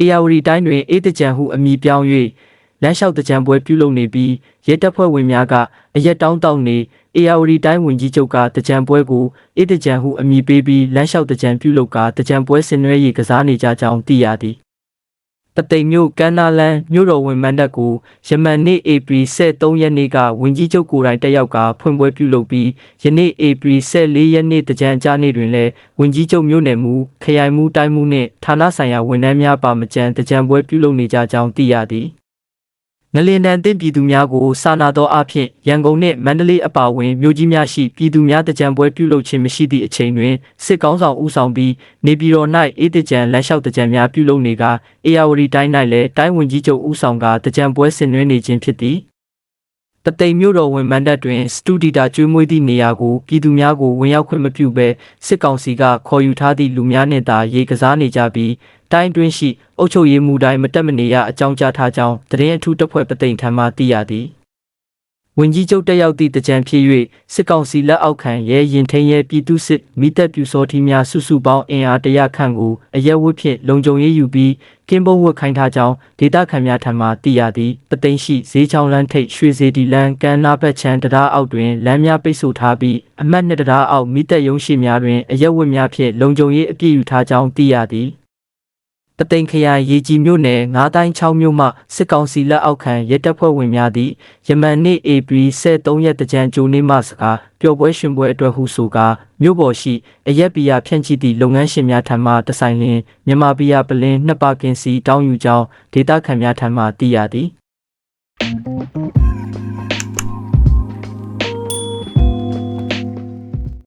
အေယာဝတီတိုင်းတွင်အေးတကြံဟုအမည်ပြောင်း၍လမ်းလျှောက်တကြံပွဲပြုလုပ်နေပြီးရဲတပ်ဖွဲ့ဝင်များကအရက်တောင်းတောင်းနေအေယာဝတီတိုင်းဝင်ကြီးချုပ်ကတကြံပွဲကိုအေးတကြံဟုအမည်ပေးပြီးလမ်းလျှောက်တကြံပြုလုပ်ကာတကြံပွဲဆင်နွှဲရေးကစားနေကြကြောင်းသိရသည် တသိမ်မြို့ကမ်းနားလန်းမြို့တော်ဝင်မန္တက်ကိုယမန်နေ့ဧပြီ23ရက်နေ့ကဝင်ကြီးချုပ်ကိုယ်တိုင်တက်ရောက်ကဖွင့်ပွဲပြုလုပ်ပြီးယနေ့ဧပြီ14ရက်နေ့တကြံကြားနေ့တွင်လည်းဝင်ကြီးချုပ်မြို့နယ်မူခရိုင်မူတိုင်းမူနှင့်ဌာနဆိုင်ရာဝန်ထမ်းများပါမကြံတကြံပွဲပြုလုပ်နေကြကြောင်းသိရသည် ငလင်တန်တင်ပြည်သူများကိုစာနာသောအဖြစ်ရန်ကုန်နှင့်မန္တလေးအပါအဝင်မြို့ကြီးများရှိပြည်သူများတကြံပွဲပြုလုပ်ခြင်းမရှိသည့်အချိန်တွင်စစ်ကောင်းဆောင်ဦးဆောင်ပြီးနေပြည်တော်၌အေးတကြံလမ်းလျှောက်တကြံများပြုလုပ်နေကအေယာဝတီတိုင်း၌လည်းတိုင်းဝင်ကြီးချုပ်ဦးဆောင်ကတကြံပွဲဆင်နွှဲနေခြင်းဖြစ်သည် တသိမ်မြို့တော်ဝင်မန္တတ်တွင်စတူဒီတာကျွေးမွေးသည့်နေရာကိုပြည်သူများကိုဝင်ရောက်ခွင့်မပြုဘဲစစ်ကောင်စီကခေါ်ယူထားသည့်လူများနှင့်သာရေကစားနေကြပြီးတိုင်းတွင်းရှိအုပ်ချုပ်ရေးမှူးတိုင်းမတက်မနေရအကြောင်းကြားထားကြောင်းတရင်အထူးတပ်ဖွဲ့ပသိမ်ထံမှသိရသည် ဝင်ကြီးချုပ်တက်ရောက်သည့်တကြံဖြစ်၍စစ်ကောင်စီလက်အောက်ခံရဲရင်ထင်းရဲပြည်သူစစ်မိသက်ပြူစောထီးများစုစုပေါင်းအင်အားတရခန့်ကိုအရက်ဝတ်ဖြင့်လုံခြုံရေးယူပြီးကင်းဘုံဝတ်ခိုင်းထားကြောင်းဒေသခံများထံမှသိရသည်ပသိမ်ရှိဈေးချောင်းလမ်းထိပ်ရွှေစေတီလမ်းကမ်းနားဘက်ချမ်းတရားအောက်တွင်လမ်းများပိတ်ဆို့ထားပြီးအမှတ်နှစ်တရားအောက်မိသက်ရုံးရှိများတွင်အရက်ဝတ်များဖြင့်လုံခြုံရေးအပြည့်ယူထားကြောင်းသိရသည် ပသိမ်ခရိုင်ရေကြီးမြို့နယ်9တိုင်း6မြို့မှစစ်ကောင်စီလက်အောက်ခံရဲတပ်ဖွဲ့ဝင်များသည့်ယမန်နေ့ဧပြီ23ရက်တကြံကြိုနေ့မှစကားပျော်ပွဲရှင်ပွဲအတွက်ဟုဆိုကာမြို့ပေါ်ရှိအရက်ဘီယာဖြန့်ချိသည့်လုပ်ငန်းရှင်များထံမှတဆိုင်လင်မြန်မာဘီယာပလင်းနှစ်ပါကင်စီတောင်းယူကြောင်းဒေသခံများထံမှသိရသည်